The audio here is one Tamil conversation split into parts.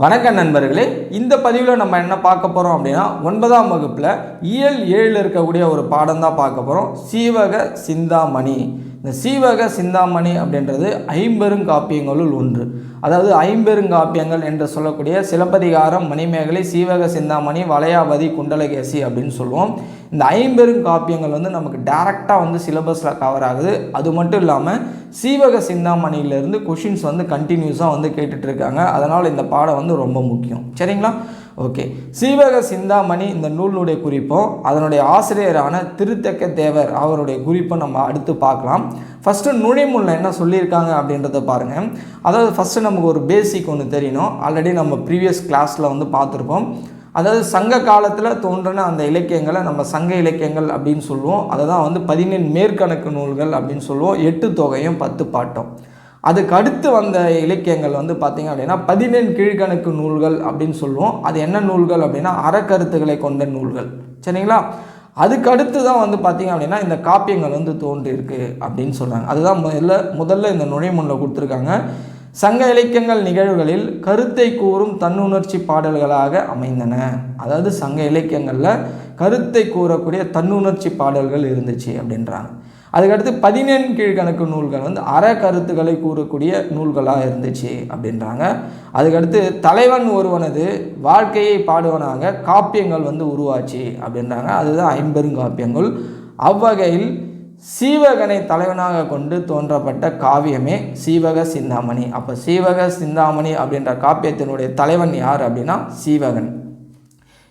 வணக்கம் நண்பர்களே இந்த பதிவில் நம்ம என்ன பார்க்க போகிறோம் அப்படின்னா ஒன்பதாம் வகுப்பில் இயல் ஏழில் இருக்கக்கூடிய ஒரு பாடம் தான் பார்க்க போகிறோம் சீவக சிந்தாமணி. இந்த சீவக சிந்தாமணி அப்படின்றது ஐம்பெருங்காப்பியங்களுள் ஒன்று. அதாவது ஐம்பெருங்காப்பியங்கள் என்று சொல்லக்கூடிய சிலப்பதிகாரம் மணிமேகலை சீவக சிந்தாமணி வளையாபதி குண்டலகேசி அப்படின்னு சொல்லுவோம். இந்த ஐம்பெருங்காப்பியங்கள் வந்து நமக்கு டேரெக்டாக வந்து சிலபஸில் கவர் ஆகுது. அது மட்டும் இல்லாமல் சீவக சிந்தாமணியிலேருந்து கொஷின்ஸ் வந்து கண்டினியூஸாக வந்து கேட்டுட்ருக்காங்க அதனால் இந்த பாடம் வந்து ரொம்ப முக்கியம். சரிங்களா? ஓகே. சீவக சிந்தாமணி இந்த நூலினுடைய குறிப்பும் அதனுடைய ஆசிரியரான திருத்தக்க தேவர் அவருடைய குறிப்பும் நம்ம அடுத்து பார்க்கலாம். ஃபஸ்ட்டு நுழைமுள்ள என்ன சொல்லியிருக்காங்க அப்படின்றத பாருங்கள் அதாவது ஃபஸ்ட்டு நமக்கு ஒரு பேசிக் ஒன்று தெரியணும். ஆல்ரெடி நம்ம ப்ரீவியஸ் கிளாஸில் வந்து பார்த்துருப்போம். அதாவது சங்க காலத்தில் தோன்றின அந்த இலக்கியங்களை நம்ம சங்க இலக்கியங்கள் அப்படின்னு சொல்லுவோம். அதை தான் வந்து பதினேழு மேற்கணக்கு நூல்கள் அப்படின்னு சொல்லுவோம். எட்டு தொகையும் பத்து பாட்டம். அதுக்கு அடுத்து வந்த இலக்கியங்கள் வந்து பார்த்திங்க அப்படின்னா பதினெண் கீழ்கணக்கு நூல்கள் அப்படின்னு சொல்லுவோம். அது என்ன நூல்கள் அப்படின்னா அறக்கருத்துக்களை கொண்ட நூல்கள். சரிங்களா? அதுக்கு அடுத்து தான் வந்து பார்த்திங்க அப்படின்னா இந்த காப்பியங்கள் வந்து தோன்றியிருக்கு அப்படின்னு சொல்கிறாங்க அதுதான் முதல்ல முதல்ல இந்த நுழைமுன்னில் கொடுத்துருக்காங்க. சங்க இலக்கியங்கள் நிகழ்வுகளில் கருத்தை கூறும் தன்னுணர்ச்சி பாடல்களாக அமைந்தன. அதாவது சங்க இலக்கியங்களில் கருத்தை கூறக்கூடிய தன்னுணர்ச்சி பாடல்கள் இருந்துச்சு அப்படின்றாங்க. அதுக்கடுத்து பதினெண் கீழ்கணக்கு நூல்கள் வந்து அற கருத்துக்களை கூறக்கூடிய நூல்களாக இருந்துச்சு அப்படின்றாங்க. அதுக்கடுத்து தலைவன் ஒருவனது வாழ்க்கையை பாடுவனாக காப்பியங்கள் வந்து உருவாச்சு அப்படின்றாங்க. அதுதான் ஐம்பெருங்காப்பியங்கள் அவ்வகையில் சீவகனை தலைவனாக கொண்டு தோன்றப்பட்ட காவியமே சீவக சிந்தாமணி. அப்போ சீவக சிந்தாமணி அப்படின்ற காப்பியத்தினுடைய தலைவன் யார் அப்படின்னா சீவகன்.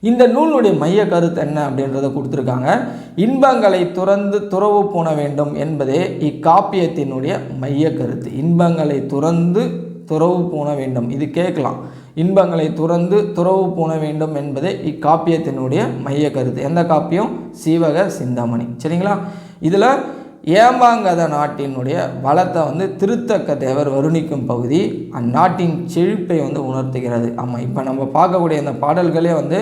இந்த நூலுடைய மைய கருத்து என்ன அப்படின்றத கொடுத்துருக்காங்க. இன்பங்களை துறந்து துறவு பூண வேண்டும் என்பதே இக்காப்பியத்தினுடைய மைய கருத்து. இன்பங்களை துறந்து துறவு பூண வேண்டும். இது கேட்கலாம். இன்பங்களை துறந்து துறவு பூண வேண்டும் என்பதே இக்காப்பியத்தினுடைய மைய கருத்து. எந்த காப்பியம்? சீவக சிந்தாமணி. சரிங்களா? இதில் ஏமாங்காத நாட்டினுடைய வளத்தை வந்து திருத்தக்க தேவர் வருணிக்கும் பகுதி அந்நாட்டின் செழிப்பை வந்து உணர்த்துகிறது. ஆமாம் இப்போ நம்ம பார்க்கக்கூடிய இந்த பாடல்களே வந்து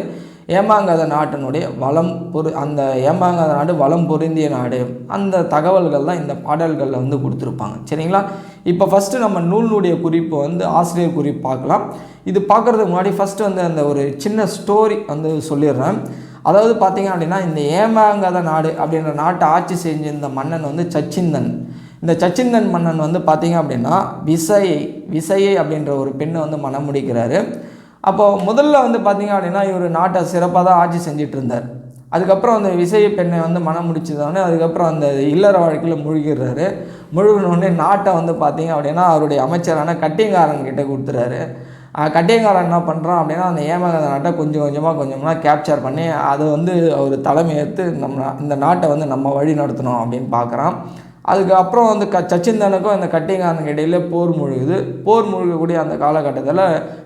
ஏமாங்காத நாட்டினுடைய வளம் பொரு அந்த ஏமாங்காத நாடு வளம் பொருந்திய நாடு. அந்த தகவல்கள் தான் இந்த பாடல்களில் வந்து கொடுத்துருப்பாங்க. சரிங்களா? இப்போ ஃபஸ்ட்டு நம்ம நூலினுடைய குறிப்பு வந்து ஆசிரியர் குறிப்பு பார்க்கலாம். இது பார்க்குறதுக்கு முன்னாடி ஃபஸ்ட்டு வந்து அந்த ஒரு சின்ன ஸ்டோரி வந்து சொல்லிடுறேன். அதாவது பார்த்தீங்க அப்படின்னா இந்த ஏமாங்காத நாடு அப்படின்ற நாட்டை ஆட்சி செஞ்சிருந்த மன்னன் வந்து சச்சிந்தன். இந்த சச்சிந்தன் மன்னன் வந்து பார்த்தீங்க அப்படின்னா விசையை விசையை அப்படின்ற ஒரு பெண்ணை வந்து மனம் முடிக்கிறாரு. அப்போது முதல்ல வந்து பார்த்தீங்க அப்படின்னா இவர் நாட்டை சிறப்பாக தான் ஆட்சி செஞ்சிட்டு இருந்தார் அதுக்கப்புறம் அந்த விசை பெண்ணை வந்து மனம் முடிச்சதோடனே அதுக்கப்புறம் அந்த இல்லற வாழ்க்கையில் முழுகிடுறாரு முழுகினோடனே நாட்டை வந்து பார்த்தீங்க அப்படின்னா அவருடைய அமைச்சரான கட்டியங்காரன் கிட்டே கொடுத்துறாரு. கட்டியங்காரன் என்ன பண்ணுறான் அப்படின்னா அந்த ஏமாந்த நாட்டை கொஞ்சம் கொஞ்சமாக கொஞ்சமாக கேப்சர் பண்ணி அதை வந்து அவர் தலைமை ஏற்று நம்ம இந்த நாட்டை வந்து நம்ம வழி நடத்தணும் அப்படின்னு பார்க்குறான் அதுக்கப்புறம் வந்து க சச்சிந்தனுக்கும் இந்த கட்டிங்காரனுக்கு இடையில போர் முழுகுது. போர் முழுகக்கூடிய அந்த காலகட்டத்தில்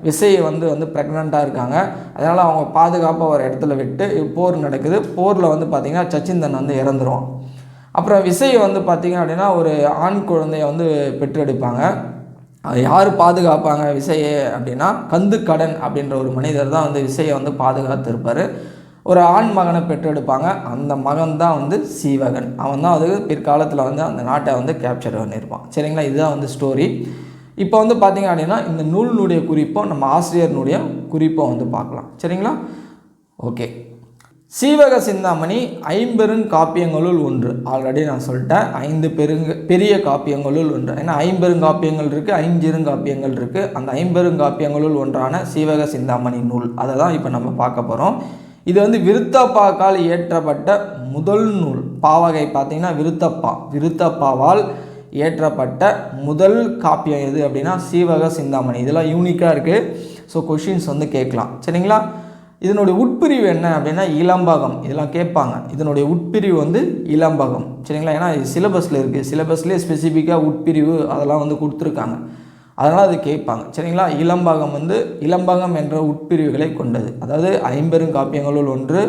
விசையை வந்து வந்து ப்ரெக்னெண்ட்டாக இருக்காங்க. அதனால் அவங்க பாதுகாப்பாக ஒரு இடத்துல விட்டு போர் நடக்குது. போரில் வந்து பார்த்திங்கன்னா சச்சிந்தன் வந்து இறந்துருவான் அப்புறம் விசையை வந்து பார்த்திங்க அப்படின்னா ஒரு ஆண் குழந்தைய வந்து பெற்றெடுப்பாங்க. அதை யார் பாதுகாப்பாங்க விசையை அப்படின்னா கந்துக்கடன் அப்படின்ற ஒரு மனிதர் தான் வந்து விசையை வந்து பாதுகாத்திருப்பார் ஒரு ஆண் மகனை பெற்றெடுப்பாங்க. அந்த மகன் தான் வந்து சீவகன். அவன் தான் அது பிற்காலத்தில் வந்து அந்த நாட்டை வந்து கேப்சர் பண்ணியிருப்பான். சரிங்களா? இதுதான் வந்து ஸ்டோரி இப்போ வந்து பார்த்திங்க அப்படின்னா இந்த நூலினுடைய குறிப்போ நம்ம ஆசிரியர்னுடைய குறிப்போ வந்து பார்க்கலாம். சரிங்களா? ஓகே சீவக சிந்தாமணி ஐம்பெருங் காப்பியங்களுள் ஒன்று. ஆல்ரெடி நான் சொல்லிட்டேன். ஐந்து பெருங்க பெரிய காப்பியங்களுள் ஒன்று. ஏன்னா ஐம்பெருங்காப்பியங்கள் இருக்குது ஐஞ்சிருங்காப்பியங்கள் இருக்குது அந்த ஐம்பெருங்காப்பியங்களுள் ஒன்றான சீவக சிந்தாமணி நூல். அதை தான் இப்போ நம்ம பார்க்க போகிறோம் இது வந்து விருத்தப்பாக்கால் இயற்றப்பட்ட முதல் நூல். பாவகை பார்த்தீங்கன்னா விருத்தப்பா. விருத்தப்பாவால் இயற்றப்பட்ட முதல் காப்பியம் எது அப்படின்னா சீவக சிந்தாமணி. இதெல்லாம் யூனிக்காக இருக்குது ஸோ கொஷின்ஸ் வந்து கேட்கலாம். சரிங்களா? இதனுடைய உட்பிரிவு என்ன அப்படின்னா இளம்பகம். இதெல்லாம் கேட்பாங்க. இதனுடைய உட்பிரிவு வந்து இளம்பகம். சரிங்களா? ஏன்னா சிலபஸில் இருக்குது சிலபஸ்லேயே ஸ்பெசிஃபிக்காக உட்பிரிவு அதெல்லாம் வந்து கொடுத்துருக்காங்க. அதனால் அது கேட்பாங்க. சரிங்களா? இளம்பகம் வந்து இளம்பகம் என்ற உட்பிரிவுகளை கொண்டது. அதாவது ஐம்பெரும் காப்பியங்களுள் ஒன்று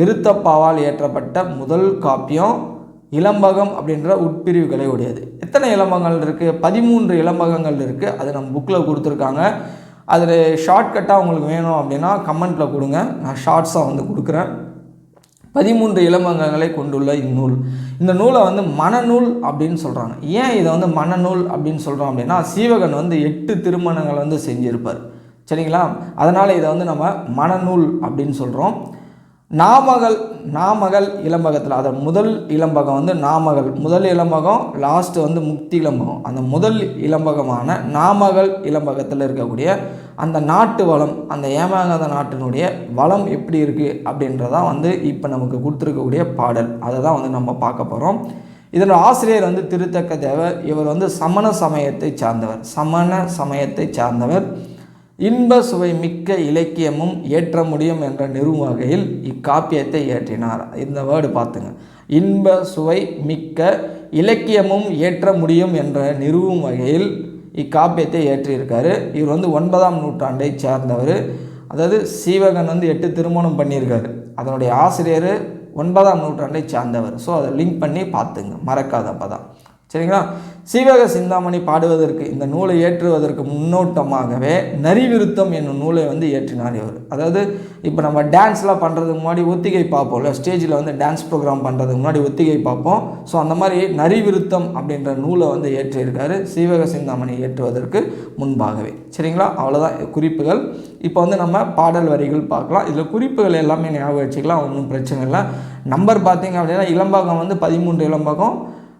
விருத்தப்பாவால் இயற்றப்பட்ட முதல் காப்பியம் இளம்பகம் அப்படின்ற உட்பிரிவுகளை உடையது. எத்தனை இளம்பகங்கள் இருக்குது பதிமூன்று இளம்பகங்கள் இருக்குது அது நம்ம புக்கில் கொடுத்துருக்காங்க. அதில் ஷார்ட்கட்டாக உங்களுக்கு வேணும் அப்படின்னா கமெண்ட்டில் கொடுங்க. நான் ஷார்ட்ஸாக வந்து கொடுக்குறேன். பதிமூன்று இளமங்கங்களை கொண்டுள்ள இந்நூல். இந்த நூலை வந்து மனநூல் அப்படின்னு சொல்கிறாங்க ஏன் இதை வந்து மனநூல் அப்படின்னு சொல்கிறோம் அப்படின்னா சீவகன் வந்து எட்டு திருமணங்கள் வந்து செஞ்சிருப்பார். சரிங்களா? அதனால் இதை வந்து நம்ம மணநூல் அப்படின்னு சொல்கிறோம் நாமகள் நாமகள் இளம்பகத்தில். அதை முதல் இளம்பகம் வந்து நாமகள். முதல் இளம்பகம் லாஸ்ட்டு வந்து முக்தி இளம்பகம். அந்த முதல் இளம்பகமான நாமகள் இளம்பகத்தில் இருக்கக்கூடிய அந்த நாட்டு வளம் அந்த ஏமாகாத நாட்டினுடைய வளம் எப்படி இருக்குது அப்படின்றதான் வந்து இப்போ நமக்கு கொடுத்துருக்கக்கூடிய பாடல். அதை தான் வந்து நம்ம பார்க்க போகிறோம் இதனோட ஆசிரியர் வந்து திருத்தக்க தேவர். இவர் வந்து சமண சமயத்தை சார்ந்தவர். சமண சமயத்தை சார்ந்தவர். இன்ப சுவை மிக்க இலக்கியமும் ஏற்ற முடியும் என்ற நிறுவும் வகையில் இக்காப்பியத்தை இயற்றினார். இந்த வேர்டு பார்த்துங்க. இன்ப சுவை மிக்க இலக்கியமும் ஏற்ற முடியும் என்ற நிறுவும் வகையில் இக்காப்பியத்தை ஏற்றியிருக்காரு இவர் வந்து ஒன்பதாம் நூற்றாண்டை சேர்ந்தவர். அதாவது சீவகன் வந்து எட்டு திருமணம் பண்ணியிருக்காரு. அதனுடைய ஆசிரியர் ஒன்பதாம் நூற்றாண்டை சார்ந்தவர். ஸோ அதை லிங்க் பண்ணி பார்த்துங்க. மறக்காத அப்போ தான் சரிங்களா? சீவக சிந்தாமணி பாடுவதற்கு இந்த நூலை ஏற்றுவதற்கு முன்னோட்டமாகவே நரிவிருத்தம் என்னும் நூலை வந்து ஏற்றினார் இவர். அதாவது இப்போ நம்ம டான்ஸ்லாம் பண்ணுறதுக்கு முன்னாடி ஒத்திகை பார்ப்போம்ல ஸ்டேஜில் வந்து டான்ஸ் ப்ரோக்ராம் பண்ணுறதுக்கு முன்னாடி ஒத்திகை பார்ப்போம். ஸோ அந்த மாதிரி நரிவிருத்தம் அப்படின்ற நூலை வந்து ஏற்றியிருக்காரு சீவக சிந்தாமணி ஏற்றுவதற்கு முன்பாகவே. சரிங்களா? அவ்வளோதான் குறிப்புகள். இப்போ வந்து நம்ம பாடல் வரிகள் பார்க்கலாம். இதில் குறிப்புகள் எல்லாமே ஞாபகம் வச்சுக்கலாம் ஒன்றும் பிரச்சனை இல்லை. நம்பர் பார்த்தீங்க அப்படின்னா இளம்பாகம் வந்து பதிமூன்று இளம்பாகம்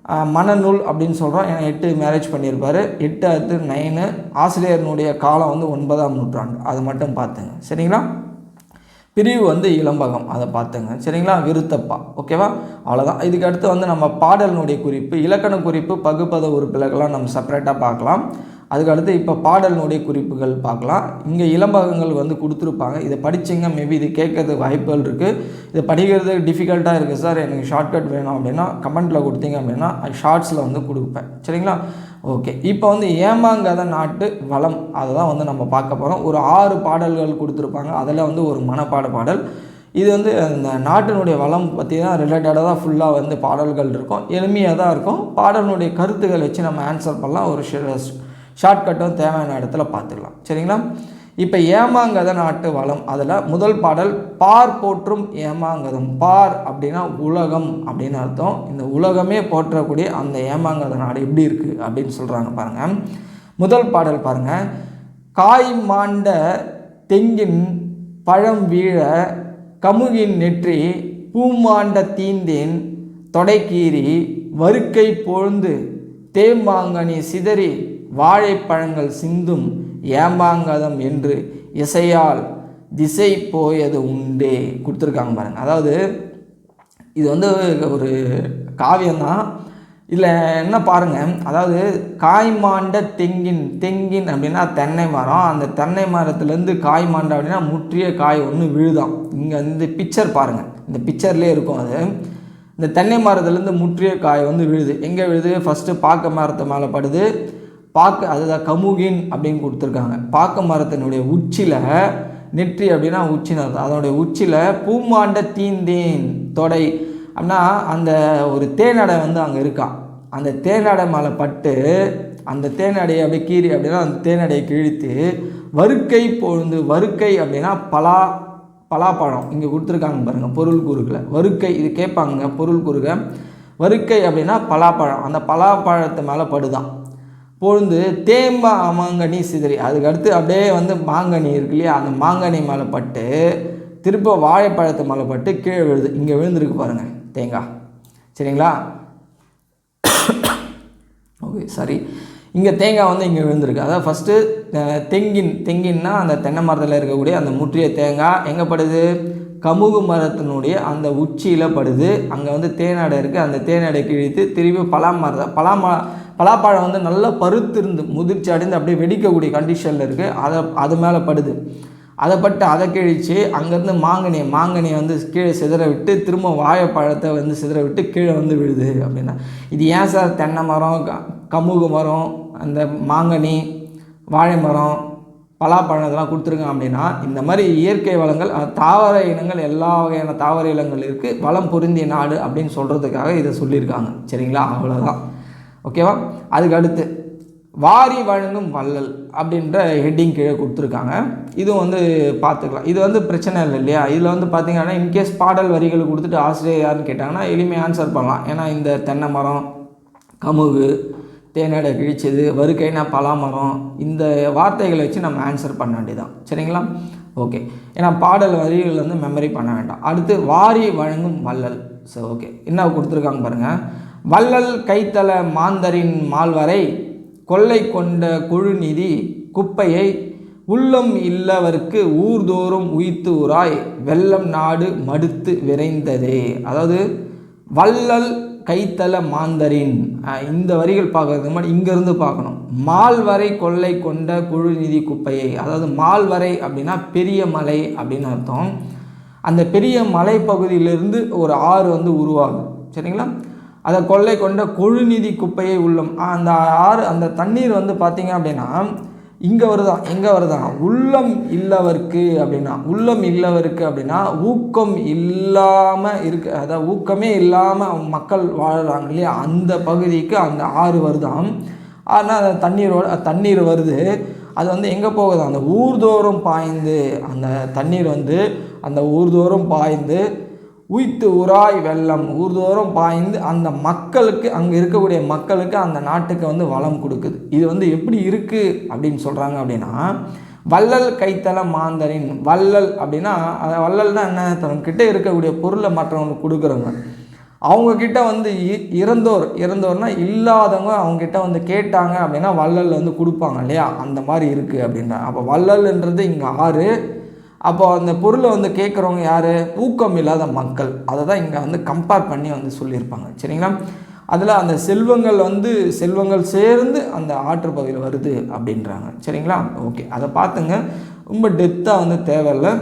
மனநூல் அப்படின்னு சொல்கிறோம் ஏன்னா எட்டு மேரேஜ் பண்ணியிருப்பார். எட்டு அடுத்து நைனு. ஆசிரியர்னுடைய காலம் வந்து ஒன்பதாம் நூற்றாண்டு. அது மட்டும் பார்த்துங்க. சரிங்களா? பிரிவு வந்து இளம்பகம். அதை பார்த்துங்க. சரிங்களா? விருத்தப்பா. ஓகேவா? அவ்வளோதான் இதுக்கு அடுத்து வந்து நம்ம பாடலினுடைய குறிப்பு இலக்கண குறிப்பு பகுப்பத உறுப்பிலக்கெல்லாம் நம்ம செப்பரேட்டாக பார்க்கலாம். அதுக்கு அடுத்து இப்போ பாடலினுடைய குறிப்புகள் பார்க்கலாம். இங்கே இளம்பகங்கள் வந்து கொடுத்துருப்பாங்க. இதை படிச்சிங்க மேபி இது கேட்கறதுக்கு வாய்ப்புகள் இருக்குது இதை படிக்கிறது டிஃபிகல்ட்டாக இருக்குது சார். எனக்கு ஷார்ட்கட் வேணும் அப்படின்னா கமெண்ட்டில் கொடுத்தீங்க அப்படின்னா ஷார்ட்ஸில் வந்து கொடுப்பேன். சரிங்களா? ஓகே இப்போ வந்து ஏமாங்காத நாட்டு வளம். அதை தான் வந்து நம்ம பார்க்க போகிறோம் ஒரு ஆறு பாடல்கள் கொடுத்துருப்பாங்க. அதில் வந்து ஒரு மனப்பாட பாடல். இது வந்து அந்த நாட்டினுடைய வளம் பற்றி தான் ரிலேட்டடாக தான் ஃபுல்லாக வந்து பாடல்கள் இருக்கும். எளிமையாக தான் இருக்கும். பாடலினுடைய கருத்துக்கள் வச்சு நம்ம ஆன்சர் பண்ணலாம். ஒரு ஷார்ட்கட்டும் தேவையான இடத்துல பார்த்துக்கலாம். சரிங்களா? இப்போ ஏமாங்கத நாட்டு வளம் அதில் முதல் பாடல் பார் போற்றும் ஏமாங்கதம். பார் அப்படின்னா உலகம் அப்படின்னு அர்த்தம். இந்த உலகமே போற்றக்கூடிய அந்த ஏமாங்கத நாடு எப்படி இருக்குது அப்படின்னு சொல்கிறாங்க பாருங்கள் முதல் பாடல் பாருங்கள் காய் மாண்ட தெங்கின் பழம் வீழ கமுகின் நெற்றி பூமாண்ட தீந்தேன் தொடைக்கீறி வறுக்கை பொழுந்து தேம்பாங்கனி சிதறி வாழைப்பழங்கள் சிந்தும் ஏமாங்கதம் என்று இசையால் திசை போயது உண்டே. கொடுத்துருக்காங்க பாருங்க. அதாவது இது வந்து ஒரு காவியம்தான். இதில் என்ன பாருங்கள் அதாவது காய்மாண்ட தெங்கின் தெங்கின் அப்படின்னா தென்னை மரம். அந்த தென்னை மரத்துலேருந்து காய் மாண்ட அப்படின்னா முற்றிய காய் ஒன்று விழுதான். இங்கே வந்து பிக்சர் பாருங்கள் இந்த பிக்சர்லேயே இருக்கும் அது. இந்த தென்னை மரத்துலேருந்து முற்றிய காய் வந்து விழுது. எங்கே விழுது? ஃபஸ்ட்டு பாக்க மரத்து மேலே படுது. பாக்க அதுதான் கமுகின் அப்படின்னு கொடுத்துருக்காங்க. பாக்க மரத்தினுடைய உச்சியில் நெற்றி அப்படின்னா உச்சின்னு அர்த்தம் அதனுடைய உச்சியில் பூமாண்ட தீந்தேன் தொடை அப்படின்னா அந்த ஒரு தேனடை வந்து அங்கே இருக்கான் அந்த தேனடை மேலே பட்டு அந்த தேனடையை அப்படியே கீறி அப்படின்னா அந்த தேனடையை கிழித்து வறுக்கை பொழுது வறுக்கை அப்படின்னா பலா பலாப்பழம். இங்கே கொடுத்துருக்காங்க பாருங்கள் பொருள் கூறுகளை வருக்கை இது கேட்பாங்க பொருள் கூறுக வறுக்கை அப்படின்னா பலாப்பழம். அந்த பலாப்பழத்து மேலே படுதான். பொழுது தேம்பா மாங்கனி சிதறி. அதுக்கு அடுத்து அப்படியே வந்து மாங்கனி இருக்கு இல்லையா? அந்த மாங்கனி மேலே பட்டு திரும்ப வாழைப்பழத்து மேலே பட்டு கீழே விழுது. இங்கே விழுந்துருக்கு பாருங்கள் தேங்காய் சரிங்களா? ஓகே சரி இங்கே தேங்காய் வந்து இங்கே விழுந்திருக்கு. அதாவது ஃபஸ்ட்டு தெங்கின் தெங்கின்னா அந்த தென்னை மரத்தில் இருக்கக்கூடிய அந்த முற்றிய தேங்காய் எங்கே படுது? கமுகு மரத்தினுடைய அந்த உச்சியில் படுது. அங்கே வந்து தேனாடை இருக்குது அந்த தேனாடை கிழித்து திரும்பி பலா மரத்தை பலாம பலாப்பழம் வந்து நல்லா பருத்திருந்து முதிர்ச்சி அடைந்து அப்படியே வெடிக்கக்கூடிய கண்டிஷனில் இருக்குது அதை அது மேலே படுது. அதை பட்டு அதை கிழித்து அங்கேருந்து மாங்கனியை மாங்கனியை வந்து கீழே சிதற விட்டு திரும்ப வாழைப்பழத்தை வந்து சிதற விட்டு கீழே வந்து விழுது அப்படின்னா. இது ஏன் சார் தென்னை மரம் க- கமுகு மரம் அந்த மாங்கனி வாழை மரம் பலாப்பழம் இதெல்லாம் கொடுத்துருங்க அப்படின்னா இந்த மாதிரி இயற்கை வளங்கள் தாவர இனங்கள் எல்லா வகையான தாவர இனங்கள் இருக்குது வளம் பொருந்திய நாடு அப்படின்னு சொல்கிறதுக்காக இதை சொல்லியிருக்காங்க. சரிங்களா? அவ்வளோதான் ஓகேவா? அதுக்கு அடுத்து வாரி வழங்கும் வள்ளல் அப்படின்ற ஹெட்டிங் கீழே கொடுத்துருக்காங்க. இதுவும் வந்து பார்த்துக்கலாம். இது வந்து பிரச்சனை இல்லை இல்லையா? இதில் வந்து பார்த்தீங்கன்னா இன்கேஸ் பாடல் வரிகள் கொடுத்துட்டு ஆசிரியர் யாருன்னு கேட்டாங்கன்னா எளிமையாக ஆன்சர் பண்ணலாம். ஏன்னா இந்த தென்னை மரம் கமுகு தேனடை கிழிச்சது வருக்கைனா பலாமரம் இந்த வார்த்தைகளை வச்சு நம்ம ஆன்சர் பண்ண வேண்டியதான் சரிங்களா? ஓகே. ஏன்னா பாடல் வரிகள் வந்து மெமரி பண்ண வேண்டாம். அடுத்து வாரி வழங்கும் வள்ளல். சரி ஓகே என்ன கொடுத்துருக்காங்க பாருங்கள் வள்ளல் கைத்தல மாந்தரின் மால்வரை கொள்ளை கொண்ட குழுநிதி குப்பையை உள்ளம் இல்லவர்க்கு ஊர்தோறும் உயித்து உராய் வெள்ளம் நாடு மடுத்து விரைந்ததே. அதாவது வள்ளல் கைத்தல மாந்தரின் இந்த வரிகள் பார்க்கறதுக்கு மாதிரி இங்கேருந்து பார்க்கணும். மால்வரை கொள்ளை கொண்ட குழுநிதி குப்பையை அதாவது மால்வரை அப்படின்னா பெரிய மலை அப்படின்னு அர்த்தம். அந்த பெரிய மலைப்பகுதியிலிருந்து ஒரு ஆறு வந்து உருவாகும். சரிங்களா? அதை கொள்ளை கொண்ட கொழுநிதி குப்பையை உள்ளம். அந்த ஆறு அந்த தண்ணீர் வந்து பார்த்தீங்க அப்படின்னா இங்கே வருதான் எங்கே வருதான் உள்ளம் இல்லவருக்கு அப்படின்னா உள்ளம் இல்லவருக்கு அப்படின்னா ஊக்கம் இல்லாமல் இருக்கு அதாவது ஊக்கமே இல்லாமல் மக்கள் வாழ்கிறாங்க இல்லையா? அந்த பகுதிக்கு அந்த ஆறு வருதாம் ஆனால் அந்த தண்ணீரோட தண்ணீர் வருது. அது வந்து எங்கே போகுது? அந்த ஊர்தோறும் பாய்ந்து அந்த தண்ணீர் வந்து அந்த ஊர்தோறும் பாய்ந்து உய்த்து உராய் வெள்ளம். ஊர்தோறும் பாய்ந்து அந்த மக்களுக்கு அங்கே இருக்கக்கூடிய மக்களுக்கு அந்த நாட்டுக்கு வந்து வளம் கொடுக்குது. இது வந்து எப்படி இருக்குது அப்படின்னு சொல்கிறாங்க அப்படின்னா வள்ளல் கைத்தல மாந்தரின் வள்ளல் அப்படின்னா அதை வள்ளல்னா என்ன தன்கிட்ட இருக்கக்கூடிய பொருளை மற்றவங்களுக்கு கொடுக்குறவங்க. அவங்கக்கிட்ட வந்து இ- இறந்தோர் இறந்தோர்னா இல்லாதவங்க அவங்கக்கிட்ட வந்து கேட்டாங்க அப்படின்னா வள்ளல் வந்து கொடுப்பாங்க இல்லையா? அந்த மாதிரி இருக்குது அப்படின்றாங்க அப்போ வள்ளல்ன்றது இங்கே ஆறு அப்போ அந்த பொருளை வந்து கேட்குறவங்க யார்? ஊக்கம் இல்லாத மக்கள். அதை தான் இங்கே வந்து கம்பேர் பண்ணி வந்து சொல்லியிருப்பாங்க. சரிங்களா? அதில் அந்த செல்வங்கள் வந்து செல்வங்கள் சேர்ந்து அந்த ஆற்றுப்பகுதியில் வருது அப்படின்றாங்க. சரிங்களா? ஓகே. அதை பார்த்துங்க. ரொம்ப டெப்த்தாக வந்து தேவையில்லை.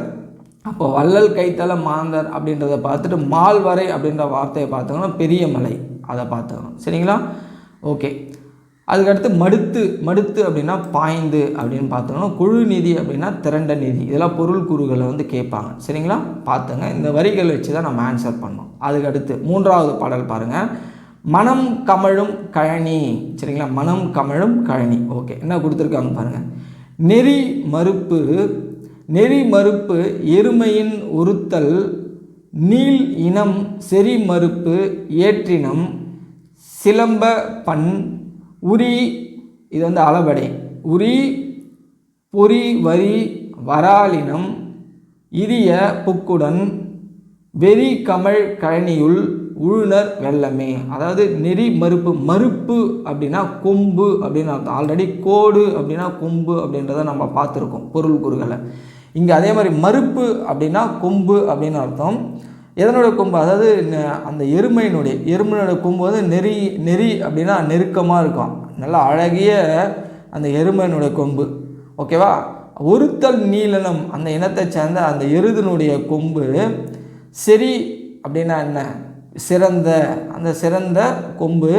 அப்போ வள்ளல் கைத்தல மாந்தர் அப்படின்றத பார்த்துட்டு மால்வரை அப்படின்ற வார்த்தையை பார்த்தோம்னா பெரிய மலை. அதை பார்த்துக்கணும். சரிங்களா? ஓகே. அதுக்கடுத்து மடுத்து மடுத்து அப்படின்னா பாய்ந்து அப்படின்னு பார்த்தோம்னா குழு நிதி அப்படின்னா திரண்ட நிதி. இதெல்லாம் பொருள் கூறுகளை வந்து கேட்பாங்க. சரிங்களா? பார்த்துங்க. இந்த வரிகள் வச்சு தான் நம்ம ஆன்சர் பண்ணோம் அதுக்கடுத்து மூன்றாவது பாடல் பாருங்கள் மனம் கமழும் கழனி. சரிங்களா? மனம் கமழும் கழனி. ஓகே என்ன கொடுத்துருக்காங்க பாருங்கள் நெறி மறுப்பு நெறி மறுப்பு எருமையின் உறுத்தல் நீள் இனம் செறி மறுப்பு ஏற்றினம் சிலம்ப பண் உரி இது வந்து அளபடை. உரி பொறி வரி வராலினம் இரிய புக்குடன் வெறி கமழ் கழனியுள் உழுனர் வெள்ளமே. அதாவது நெறி மறுப்பு மறுப்பு அப்படின்னா கொம்பு அப்படின்னு அர்த்தம். ஆல்ரெடி கோடு அப்படின்னா கொம்பு அப்படின்றத நம்ம பார்த்துருக்கோம் பொருள் கூறுகளை இங்கே அதே மாதிரி மறுப்பு அப்படின்னா கொம்பு அப்படின்னு அர்த்தம். எதனோட கொம்பு? அதாவது அந்த எருமையினுடைய எருமையினுடைய கொம்பு வந்து நெறி நெறி அப்படின்னா நெருக்கமாக இருக்கும். நல்லா அழகிய அந்த எருமையினுடைய கொம்பு. ஓகேவா ஒருத்தல் நீலனம் அந்த இனத்தை சேர்ந்த அந்த எருதினுடைய கொம்பு சரி அப்படின்னா என்ன? சிறந்த அந்த சிறந்த கொம்பு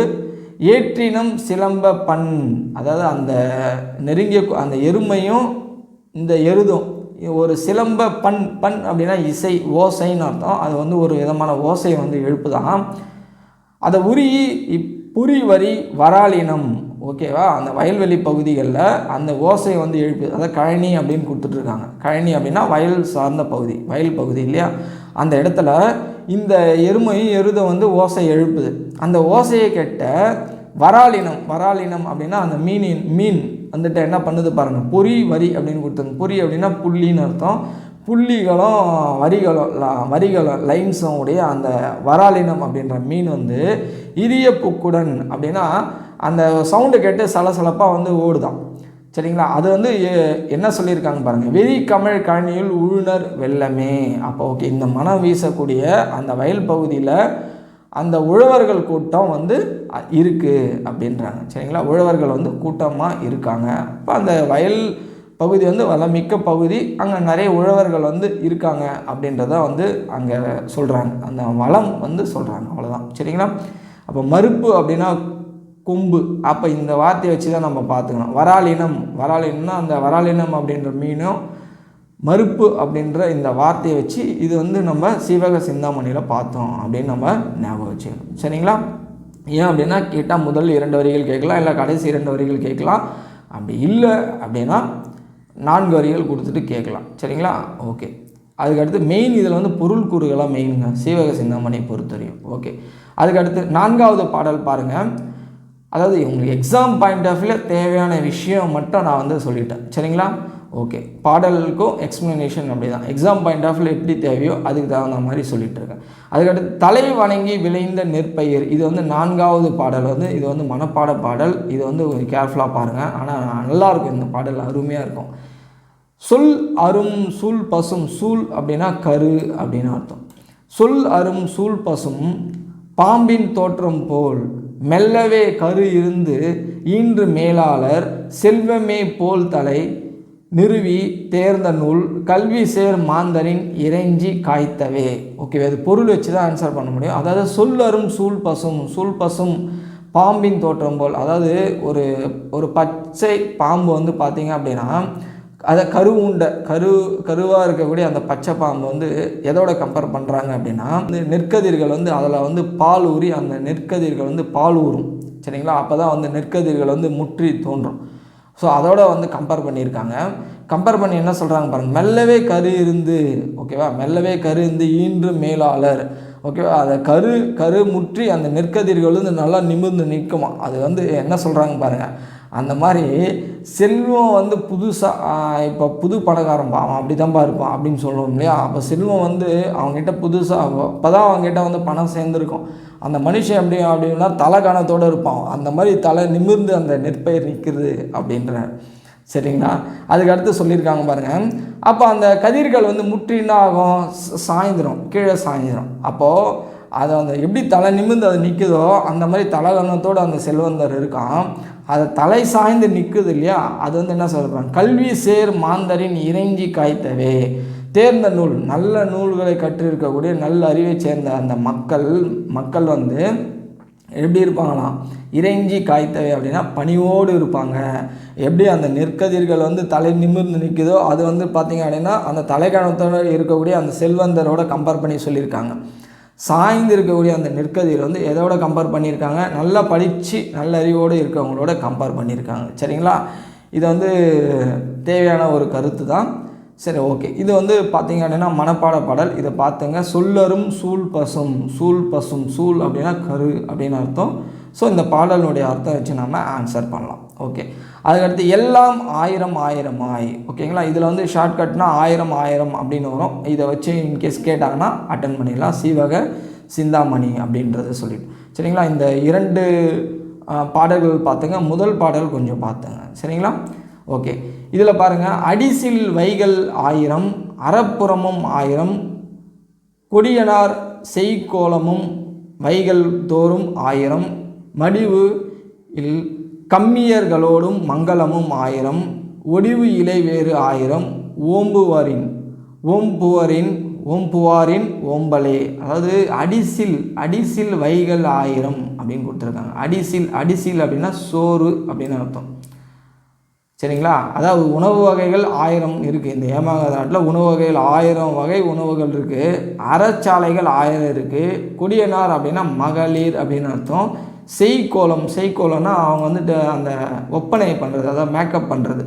ஏற்றினம் சிலம்ப பண். அதாவது அந்த நெருங்கிய அந்த எருமையும் இந்த எருதும். ஒரு சிலம்ப பண் பண் அப்படின்னா இசை ஓசைன்னு அர்த்தம். அது வந்து ஒரு விதமான ஓசையை வந்து எழுப்புதான் அதை உரி புரி வரி வராலினம். ஓகேவா அந்த வயல்வெளி பகுதிகளில் அந்த ஓசையை வந்து எழுப்பு அதாவது கழனி அப்படின்னு கொடுத்துட்ருக்காங்க. கழனி அப்படின்னா வயல் சார்ந்த பகுதி வயல் பகுதி இல்லையா? அந்த இடத்துல இந்த எருமையும் எருதை வந்து ஓசை எழுப்புது. அந்த ஓசையை கேட்ட வராலினம் வராலினம் அப்படின்னா அந்த மீனின் மீன். வந்துட்டு என்ன பண்ணுது பாருங்கள் பொறி வரி அப்படின்னு கொடுத்துருங்க பொறி அப்படின்னா புள்ளின்னு அர்த்தம். புள்ளிகளும் வரிகளும் வரிகளும் லைன்ஸும் உடைய அந்த வராலினம் அப்படின்ற மீன் வந்து இரிய புக்குடன் அப்படின்னா அந்த சவுண்டு கேட்டு சலசலப்பாக வந்து ஓடுதான். சரிங்களா? அது வந்து என்ன சொல்லியிருக்காங்க பாருங்கள் வெறி கமிழ் கழனியில் உழுனர் வெள்ளமே. அப்போ ஓகே இந்த மனம் வீசக்கூடிய அந்த வயல் பகுதியில் அந்த உழவர்கள் கூட்டம் வந்து இருக்குது அப்படின்றாங்க. சரிங்களா? உழவர்கள் வந்து கூட்டமாக இருக்காங்க. அப்போ அந்த வயல் பகுதி வந்து வளமிக்க பகுதி அங்கே நிறைய உழவர்கள் வந்து இருக்காங்க அப்படின்றத வந்து அங்கே சொல்கிறாங்க அந்த வளம் வந்து சொல்கிறாங்க அவ்வளோதான் சரிங்களா? அப்போ மறுப்பு அப்படின்னா கொம்பு. அப்போ இந்த வார்த்தையை வச்சு தான் நம்ம பார்த்துக்கணும். வராலினம். வராலினம்னா அந்த வராலினம் அப்படின்ற மீனும் மறுப்பு அப்படின்ற இந்த வார்த்தையை வச்சு இது வந்து நம்ம சீவக சிந்தாமணியில் பார்த்தோம் அப்படின்னு நம்ம ஞாபகம் வச்சுக்கணும். சரிங்களா? ஏன் அப்படின்னா கேட்டால் முதல் இரண்டு வரிகள் கேட்கலாம் இல்லை கடைசி இரண்டு வரிகள் கேட்கலாம். அப்படி இல்லை அப்படின்னா நான்கு வரிகள் கொடுத்துட்டு கேட்கலாம். சரிங்களா? ஓகே. அதுக்கடுத்து மெயின் இதில் வந்து பொருள் கூறுகளாக மெயினுங்க சீவக சிந்தாமணி பொறுத்தவரையும். ஓகே. அதுக்கடுத்து நான்காவது பாடல் பாருங்கள் அதாவது உங்களுக்கு எக்ஸாம் பாயிண்ட் ஆஃப் வியூவில் தேவையான விஷயம் மட்டும் நான் வந்து சொல்லிட்டேன். சரிங்களா? ஓகே பாடலுக்கும் எக்ஸ்ப்ளனேஷன் அப்படி தான் எக்ஸாம் பாயிண்ட் ஆஃப்ல எப்படி தேவையோ அதுக்கு தகுந்த மாதிரி சொல்லிட்டு இருக்கேன். அதுக்கடுத்து தலை வணங்கி விளைந்த நெற்பயிர். இது வந்து நான்காவது பாடல் வந்து இது வந்து மனப்பாட பாடல். இது வந்து கொஞ்சம் கேர்ஃபுல்லாக பாருங்கள் ஆனால் நல்லாயிருக்கும் இந்த பாடல். அருமையாக இருக்கும். சொல் அரும் சூல் பசும். சூல் அப்படின்னா கரு அப்படின்னு அர்த்தம். சொல் அரும் சூல் பசும் பாம்பின் தோற்றம் போல் மெல்லவே கரு இருந்து ஈன்று மேலாளர் செல்வமே போல் தலை நிறுவி தேர்ந்த நூல் கல்வி சேர் மாந்தரின் இறைஞ்சி காய்த்தவே. ஓகே அது பொருள் வச்சு தான் ஆன்சர் பண்ண முடியும். அதாவது சொல்லரும் சூழ் பசும் சூழ் பசும் பாம்பின் தோற்றம் போல். அதாவது ஒரு ஒரு பச்சை பாம்பு வந்து பார்த்தீங்க அப்படின்னா அதை கரு உண்ட கரு கருவாக இருக்கக்கூடிய அந்த பச்சை பாம்பு வந்து எதோட கம்பேர் பண்ணுறாங்க அப்படின்னா இந்த நெற்கதிர்கள் வந்து அதில் வந்து பால் ஊறி அந்த நெற்கதிர்கள் வந்து பால் ஊறும். சரிங்களா? அப்போ தான் வந்து நெற்கதிர்கள் வந்து முற்றி தோன்றும். ஸோ அதோட வந்து கம்பேர் பண்ணியிருக்காங்க. கம்பேர் பண்ணி என்ன சொல்கிறாங்க பாருங்கள் மெல்லவே கரு இருந்து ஓகேவா மெல்லவே கரு இருந்து ஈன்று மேலாளர் ஓகேவா அதை கரு கரு முற்றி அந்த நெற்கதிர்கள் வந்து நல்லா நிமிர்ந்து நிற்குமா? அது வந்து என்ன சொல்கிறாங்க பாருங்கள் அந்த மாதிரி செல்வம் வந்து புதுசாக இப்போ புது பணக்காரன் அவன் அப்படி தான்ப்பா இருப்பான் அப்படின்னு சொல்லுவோம் இல்லையா? அப்போ செல்வம் வந்து அவங்ககிட்ட புதுசாக அப்போ தான் அவங்ககிட்ட வந்து பணம் சேர்ந்துருக்கும். அந்த மனுஷன் எப்படி அப்படின்னா தலை கணத்தோடு இருப்பான். அந்த மாதிரி தலை நிமிர்ந்து அந்த நெற்பயிர் நிற்கிறது அப்படின்ற சரிங்களா? அதுக்கு அடுத்து சொல்லியிருக்காங்க பாருங்கள் அப்போ அந்த கதிர்கள் வந்து முற்றின்னா ஆகும். சாயந்தரம் கீழே சாயந்தரம். அப்போது அதை அந்த எப்படி தலை நிமிர்ந்து அது நிற்குதோ அந்த மாதிரி தலகணத்தோடு அந்த செல்வந்தர் இருக்கான். அதை தலை சாய்ந்து நிற்குது இல்லையா? அது வந்து என்ன சொல்கிறாங்க கல்வி சேர் மாந்தரின் இறைஞ்சி காய்த்தவே. தேர்ந்த நூல் நல்ல நூல்களை கற்றிருக்கக்கூடிய நல்ல அறிவை சேர்ந்த அந்த மக்கள் மக்கள் வந்து எப்படி இருப்பாங்களாம்? இறைஞ்சி காய்த்தவை அப்படின்னா பணிவோடு இருப்பாங்க. எப்படி அந்த நெற்கதிர்கள் வந்து தலை நிமிர்ந்து நிற்குதோ அது வந்து பார்த்திங்க அப்படின்னா அந்த தலைக்கணத்தோடு இருக்கக்கூடிய அந்த செல்வந்தரோட கம்பேர் பண்ணி சொல்லியிருக்காங்க. சாய்ந்து இருக்கக்கூடிய அந்த நெற்கதிர் வந்து எதோட கம்பேர் பண்ணியிருக்காங்க? நல்லா படித்து நல்ல அறிவோடு இருக்கவங்களோட கம்பேர் பண்ணியிருக்காங்க. சரிங்களா? இது வந்து தேவையான ஒரு கருத்து தான் சரி ஓகே. இது வந்து பார்த்திங்க அப்படின்னா மனப்பாட பாடல். இதை பார்த்துங்க. சொல்லரும் சூழ் பசும் சூழ் பசும் சூழ் அப்படின்னா கரு அப்படின்னு அர்த்தம். ஸோ இந்த பாடலுடைய அர்த்தம் வச்சு நம்ம ஆன்சர் பண்ணலாம். ஓகே அதுக்கடுத்து எல்லாம் ஆயிரம் ஆயிரம் ஆய். ஓகேங்களா இதில் வந்து ஷார்ட்கட்னா ஆயிரம் ஆயிரம் அப்படின்னு வரும். இதை வச்சு இன்கேஸ் கேட்டாங்கன்னா அட்டன் பண்ணிடலாம். சீவக சிந்தாமணி அப்படின்றத சொல்லிட்டு. சரிங்களா? இந்த இரண்டு பாடல்கள் பார்த்துங்க. முதல் பாடல் கொஞ்சம் பார்த்துங்க. சரிங்களா? ஓகே இதில் பாருங்கள் அடிசில் வைகள் ஆயிரம் அறப்புறமும் ஆயிரம் கொடியனார் செய்கோலமும் வைகள் தோறும் ஆயிரம் மடிவு இல் கம்மியர்களோடும் மங்களமும் ஆயிரம் ஒடிவு இலை வேறு ஆயிரம் ஓம்புவாரின் ஓம்புவரின் ஓம்புவாரின் ஓம்பலே. அதாவது அடிசில் அடிசில் வைகள் ஆயிரம் அப்படின்னு கொடுத்துருக்காங்க. அடிசில் அடிசில் அப்படின்னா சோறு அப்படின்னு அர்த்தம். சரிங்களா? அதாவது உணவு வகைகள் ஆயிரம் இருக்குது இந்த ஏமாங்காத நாட்டில் உணவு வகைகள் ஆயிரம் வகை உணவுகள் இருக்குது அறச்சாலைகள் ஆயிரம் இருக்குது குடியனார் அப்படின்னா மகளிர் அப்படின்னு அர்த்தம். செய்கோலம் செய்கோலம்னா அவங்க வந்துட்டு அந்த ஒப்பனை பண்ணுறது அதாவது மேக்கப் பண்ணுறது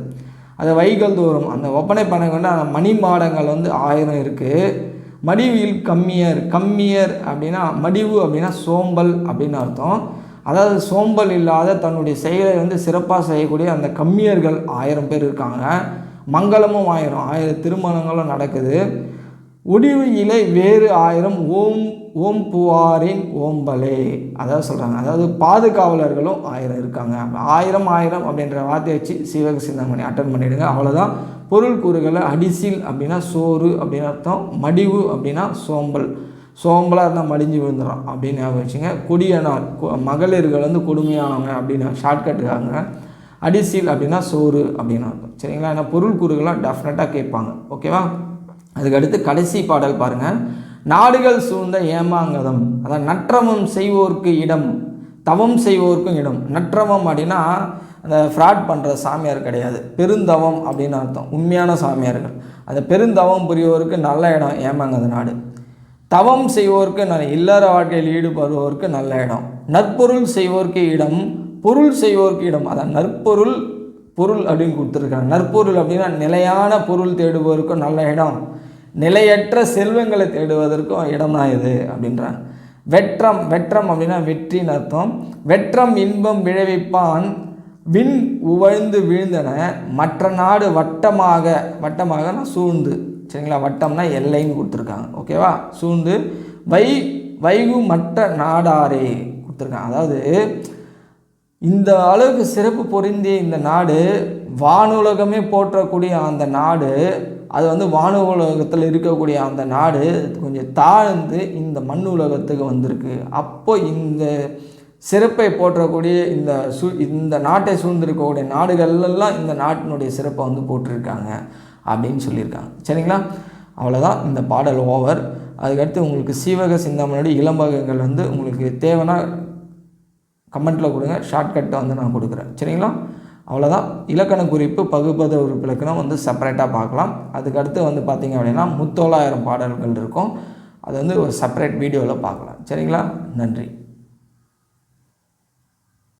அதை வைகள் தோறும் அந்த ஒப்பனை பண்ண கொண்டு அந்த மணி மாடங்கள் வந்து ஆயிரம் இருக்குது மடிவில் கம்மியர் கம்மியர் அப்படின்னா மடிவு அப்படின்னா சோம்பல் அப்படின்னு அர்த்தம். அதாவது சோம்பல் இல்லாத தன்னுடைய செயலை வந்து சிறப்பாக செய்யக்கூடிய அந்த கம்மியர்கள் ஆயிரம் பேர் இருக்காங்க. மங்களமும் ஆயிரம். ஆயிரம் திருமணங்களும் நடக்குது. ஒடிவு இலை வேறு ஆயிரம் ஓம் ஓம் புவாரின் ஓம்பலே. அதாவது சொல்கிறாங்க அதாவது பாதுகாவலர்களும் ஆயிரம் இருக்காங்க. ஆயிரம் ஆயிரம் அப்படின்ற வார்த்தையை வச்சு சிவக சிந்தாமணி அட்டன் பண்ணிவிடுங்க அவ்வளோதான் பொருள் கூறுகளை அடிசில் அப்படின்னா சோறு அப்படின்னு அர்த்தம். மடிவு அப்படின்னா சோம்பல். சோம்பலாக இருந்தால் மடிஞ்சு விழுந்துடும் அப்படின்னு ஞாபகம் வச்சுங்க. கொடியனார் கொ- மகளிர்கள் வந்து கொடுமையானவங்க அப்படின்னு ஷார்ட்கட்டுக்காங்க அடிசீல் அப்படின்னா சோறு அப்படின்னு அர்த்தம். சரிங்களா? ஏன்னா பொருள் கூறுகள்லாம் டெஃபினட்டாக கேட்பாங்க. ஓகேவா அதுக்கடுத்து கடைசி பாடல் பாருங்கள் நாடுகள் சூழ்ந்த ஏமாங்கதம். அதான் நற்றமம் செய்வோர்க்கு இடம். தவம் செய்வோர்க்கும் இடம். நற்றமம் அப்படின்னா அந்த ஃப்ராட் பண்ணுற சாமியார் கிடையாது. பெருந்தவம் அப்படின்னு அர்த்தம். உண்மையான சாமியார்கள். அந்த பெருந்தவம் புரிவோருக்கு நல்ல இடம் ஏமாங்கத நாடு. தவம் செய்வோருக்கு நல்ல இல்லற வாழ்க்கையில் ஈடுபடுவோருக்கு நல்ல இடம். நற்பொருள் செய்வோருக்கு இடம். பொருள் செய்வோருக்கு இடம். அதான் நற்பொருள் பொருள் அப்படின்னு கொடுத்துருக்காங்க. நற்பொருள் அப்படின்னா நிலையான பொருள் தேடுவோருக்கும் நல்ல இடம். நிலையற்ற செல்வங்களை தேடுவதற்கும் இடம் தான் இது அப்படின்றாங்க. வெற்றம் வெற்றம் அப்படின்னா வெற்றின்னு அர்த்தம். வெற்றம் இன்பம் விளைவிப்பான். விண் உவழ்ந்து விழுந்தன. மற்ற நாடு வட்டமாக வட்டமாக நான் சூழ்ந்து. சரிங்களா? வட்டம்னா எல்லைன்னு கொடுத்துருக்காங்க. ஓகேவா சூழ்ந்து. வை வைகு மற்ற நாடாரே கொடுத்துருக்காங்க. அதாவது இந்த அளவுக்கு சிறப்பு பொருந்திய இந்த நாடு வானுலகமே போற்றக்கூடிய அந்த நாடு அது வந்து வானுலகத்தில் இருக்கக்கூடிய அந்த நாடு கொஞ்சம் தாழ்ந்து இந்த மண் உலகத்துக்கு வந்திருக்கு. அப்போ இந்த சிறப்பை போற்றக்கூடிய இந்த சு இந்த நாட்டை சூழ்ந்திருக்கக்கூடிய நாடுகள்லாம் இந்த நாட்டினுடைய சிறப்பை வந்து போட்டிருக்காங்க அப்படின்னு சொல்லியிருக்காங்க. சரிங்களா? அவ்வளோதான் இந்த பாடல் ஓவர். அதுக்கடுத்து உங்களுக்கு சீவக சிந்தாமணியோட இளம்பகங்கள் வந்து உங்களுக்கு தேவைன்னா கமெண்ட்டில் கொடுங்க. ஷார்ட்கட்டை வந்து நான் கொடுக்குறேன். சரிங்களா? அவ்வளோதான் இலக்கண குறிப்பு பகுபத உறுப்பு இலக்கணம் வந்து செப்பரேட்டாக பார்க்கலாம். அதுக்கடுத்து வந்து பார்த்திங்க அப்படின்னா முத்தோளாயிரம் பாடல்கள் இருக்கும். அது வந்து ஒரு செப்பரேட் வீடியோவில் பார்க்கலாம். சரிங்களா? நன்றி.